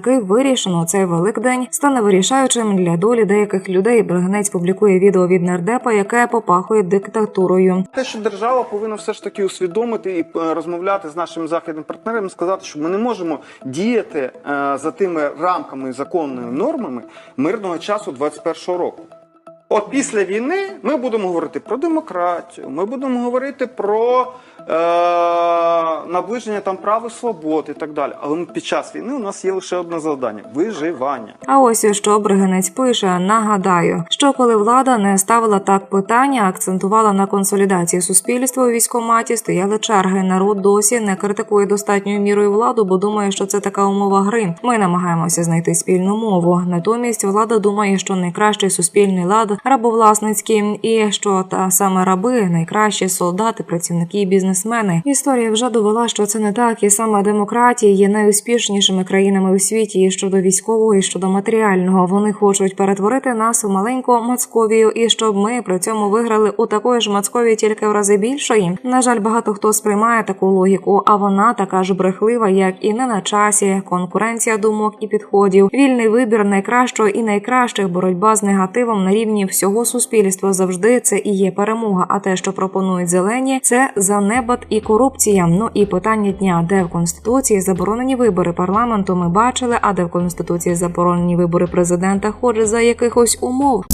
таки вирішено цей великдень стане вирішаючим для долі деяких людей. Брагнець публікує відео від нардепа, яке попахує диктатурою. Те, що держава повинна все ж таки усвідомити і е, розмовляти з нашими західними партнерами, сказати, що ми не можемо діяти е, за тими рамками законними нормами мирного часу 21-го року. От після війни ми будемо говорити про демократію, ми будемо говорити про е, наближення там прав і свобод і так далі. Але під час війни у нас є лише одне завдання виживання. А ось що Бригинець пише. Нагадаю, що коли влада не ставила так питання, акцентувала на консолідації суспільства у військоматі, стояли черги. Народ досі не критикує достатньою мірою владу, бо думає, що це така умова гри. Ми намагаємося знайти спільну мову. Натомість влада думає, що найкращий суспільний лад рабовласницький, і що та саме раби найкращі солдати, працівники і бізнесмени. Історія вже довела, що це не так, і саме демократії є найуспішнішими країнами у світі і щодо військового, і щодо матеріального. Вони хочуть перетворити нас у маленьку Мацковію, і щоб ми при цьому виграли у такої ж Мацковії тільки в рази більшої. На жаль, багато хто сприймає таку логіку, а вона така ж брехлива, як і не на часі. Конкуренція думок і підходів, вільний вибір найкращого і найкращих боротьба з негативом на рівні всього суспільства завжди це і є перемога. А те, що пропонують зелені, це занебат і корупція. Ну і питання дня, де в конституції заборонені вибори парламенту. Ми бачили, а де в конституції заборонені вибори президента, хоч за якихось умов.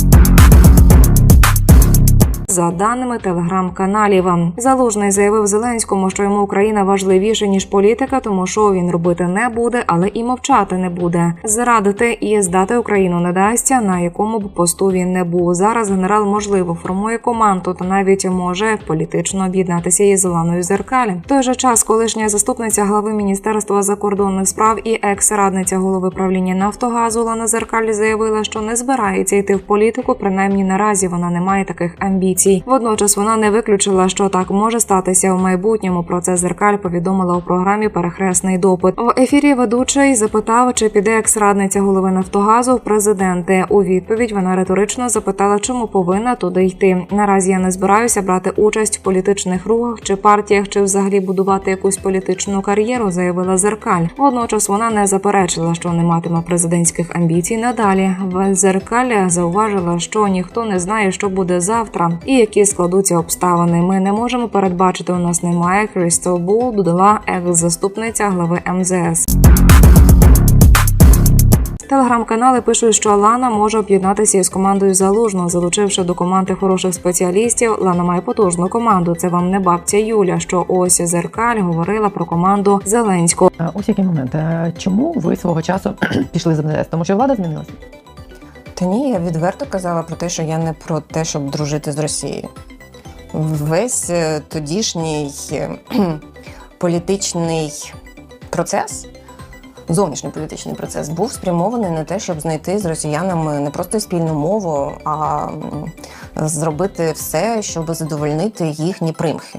За даними телеграм-каналів, залужний заявив Зеленському, що йому Україна важливіше ніж політика, тому що він робити не буде, але і мовчати не буде. Зрадити і здати Україну не дасться, на якому б посту він не був. Зараз генерал можливо формує команду та навіть може політично об'єднатися із Ланою Зеркалі. В той же час колишня заступниця глави міністерства закордонних справ і екс-радниця голови правління Нафтогазу Лана Зеркалі заявила, що не збирається йти в політику. Принаймні наразі вона не має таких амбіцій. Водночас вона не виключила, що так може статися у майбутньому. Про це зеркаль повідомила у програмі Перехресний допит. В ефірі ведучий запитав, чи піде екс-радниця голови Нафтогазу в президенти. У відповідь вона риторично запитала, чому повинна туди йти. Наразі я не збираюся брати участь в політичних рухах чи партіях, чи взагалі будувати якусь політичну кар'єру, заявила зеркаль. Водночас вона не заперечила, що не матиме президентських амбіцій надалі. В зеркалі зауважила, що ніхто не знає, що буде завтра, і які складуться обставини. Ми не можемо передбачити. У нас немає Crystal Ball, додала екс-заступниця глави МЗС. Телеграм-канали пишуть, що Лана може об'єднатися із командою залужно, залучивши до команди хороших спеціалістів. Лана має потужну команду. Це вам не бабця Юля. Що ось зеркаль говорила про команду Зеленського. Е, Ось який момент. Е, Чому ви свого часу пішли з МЗС? Тому що влада змінилася? Та ні, я відверто казала про те, що я не про те, щоб дружити з Росією. Весь е, тодішній політичний процес, зовнішній політичний процес, був спрямований на те, щоб знайти з росіянами не просто спільну мову, а зробити все, щоб задовольнити їхні примхи.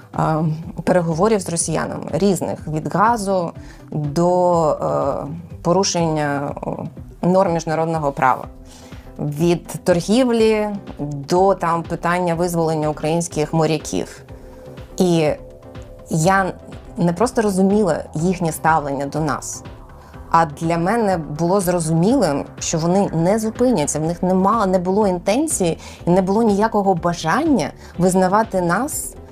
переговорів з росіянами різних від газу до е, порушення норм міжнародного права. Від торгівлі до там питання визволення українських моряків. І я не просто розуміла їхнє ставлення до нас. А для мене було зрозумілим, що вони не зупиняться. В них нема, не було інтенції і не було ніякого бажання визнавати нас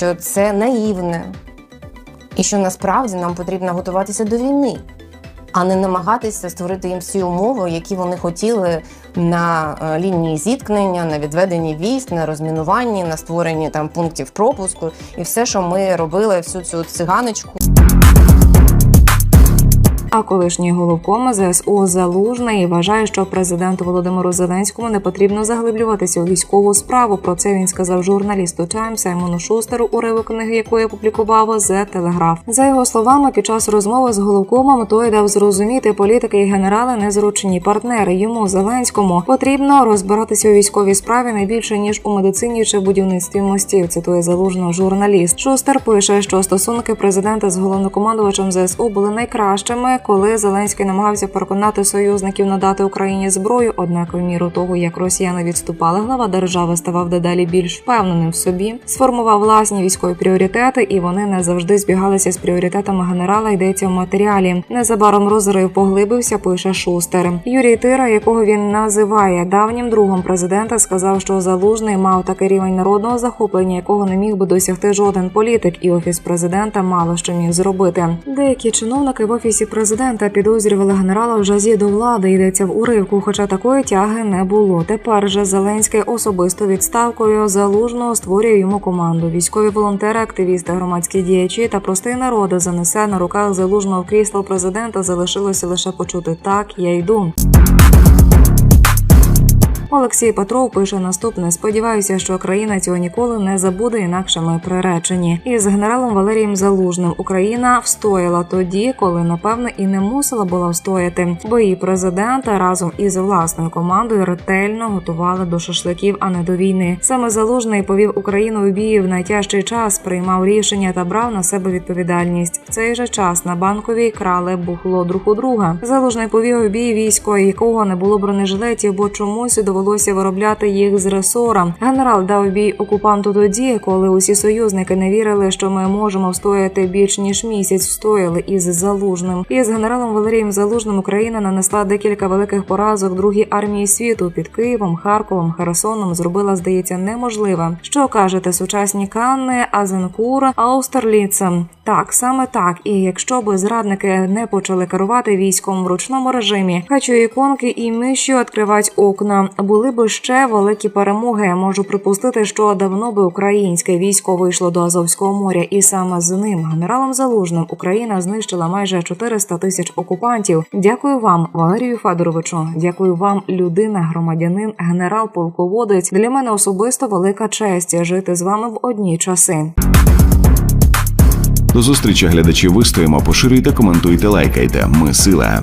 що це наївне, і що насправді нам потрібно готуватися до війни. а не намагатися створити їм всі умови, які вони хотіли на е, лінії зіткнення, на відведенні військ, на розмінуванні, на створенні там пунктів пропуску і все, що ми робили, всю цю циганочку. А колишній головком ЗСУ Залужний вважає, що президенту Володимиру Зеленському не потрібно заглиблюватися у військову справу. Про це він сказав журналісту Time Саймону Шустеру, уривок книги якої опублікував The Telegraph. За його словами, під час розмови з головкомом той дав зрозуміти, політики і генерали незручні партнери. Йому Зеленському потрібно розбиратися у військовій справі не більше ніж у медицині чи будівництві мостів. Цитує залужного журналіст. Шустер пише, що стосунки президента з головнокомандувачем ЗСУ були найкращими, коли Зеленський намагався переконати союзників надати Україні зброю. Однак, у міру того, як росіяни відступали, глава держави ставав дедалі більш впевненим в собі, сформував власні військові пріоритети, і вони не завжди збігалися з пріоритетами генерала. Йдеться в матеріалі. Незабаром розрив поглибився. Пише Шустер. Юрій Тира, якого він називає давнім другом президента, сказав, що залужний мав такий рівень народного захоплення, якого не міг би досягти жоден політик, і офіс президента мало що міг зробити. Деякі чиновники в офісі президента підозрювали генерала в жазі до влади. Йдеться в уривку, хоча такої тяги не було. Тепер же Зеленський особисто відставкою залужного створює йому команду. Військові волонтери, активісти, громадські діячі та простий народ занесе на руках залужного крісла президента. Залишилося лише почути так, я йду. Олексій Петров пише наступне: сподіваюся, що країна цього ніколи не забуде, інакше ми приречені. І з генералом Валерієм Залужним Україна встояла тоді, коли напевне і не мусила була встояти, бо її президента разом із власною командою ретельно готували до шашликів, а не до війни. Саме залужний повів Україну у бій в найтяжчий час, приймав рішення та брав на себе відповідальність. В цей же час на банковій крали бухло друг у друга. Залужний повів у бій військо, якого не було бронежилетів, бо чомусь довелося виробляти їх з ресора. Генерал дав бій окупанту тоді, коли усі союзники не вірили, що ми можемо встояти більш ніж місяць. Встояли із залужним. І з генералом Валерієм Залужним Україна нанесла декілька великих поразок другій армії світу під Києвом, Харковом, Херсоном. Зробила, здається, неможливе. Що кажете, сучасні Канни, Азенкур, Аустерліце? Так, саме так. І якщо би зрадники не почали керувати військом в ручному режимі, хочу іконки і миші відкривати окна. Були би ще великі перемоги. Можу припустити, що давно би українське військо вийшло до Азовського моря, і саме з ним, генералом Залужним, Україна знищила майже 400 тисяч окупантів. Дякую вам, Валерію Федоровичу. Дякую вам, людина, громадянин, генерал-полководець. Для мене особисто велика честь жити з вами в одні часи. До зустрічі глядачі вистоїмо, поширюйте, коментуйте, лайкайте. Ми сила.